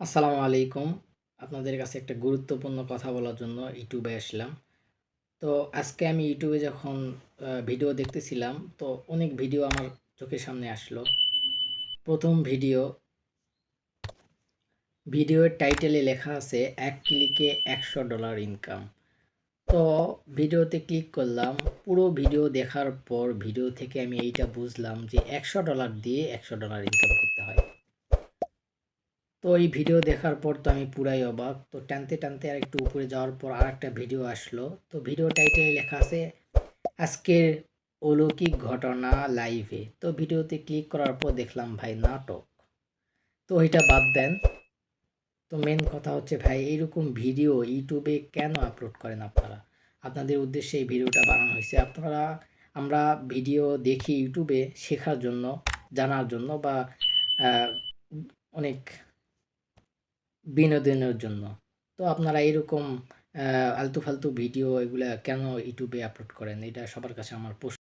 আসসালামু আলাইকুম। আপনাদের কাছে একটা গুরুত্বপূর্ণ কথা বলার জন্য ইউটিউবে আসলাম। তো আজকে আমি ইউটিউবে যখন ভিডিও দেখতেছিলাম, তো অনেক ভিডিও আমার চোখের সামনে আসলো। প্রথম ভিডিও, ভিডিওর টাইটেলে লেখা আছে, এক ক্লিকে একশো ডলার ইনকাম। তো ভিডিওতে ক্লিক করলাম, পুরো ভিডিও দেখার পর ভিডিও থেকে আমি এইটা বুঝলাম যে একশো ডলার দিয়ে একশো ডলার ইনকাম করতে হয়। তো এই ভিডিও দেখার পর তো আমি পুরাই অবাক। তো টানতে টানতে আর একটু উপরে যাওয়ার পর আর একটা ভিডিও আসলো। তো ভিডিও টাইটেলে লেখা আছে, আজকের অলৌকিক ঘটনা লাইভে। তো ভিডিওতে ক্লিক করার পর দেখলাম, ভাই, নাটক। তো এটা বাদ দেন। তো মেন কথা হচ্ছে, ভাই, এইরকম ভিডিও ইউটিউবে কেন আপলোড করেন আপনারা? আপনাদের উদ্দেশ্যে এই ভিডিওটা বানানো হয়েছে। আপনারা, আমরা ভিডিও দেখি ইউটিউবে শেখার জন্য, জানার জন্য বা অনেক বিনোদনের জন্য। তো আপনারা এরকম আলতু ফালতু ভিডিও এগুলা কেন ইউটিউবে আপলোড করেন? এটা সবার কাছে আমার প্রশ্ন।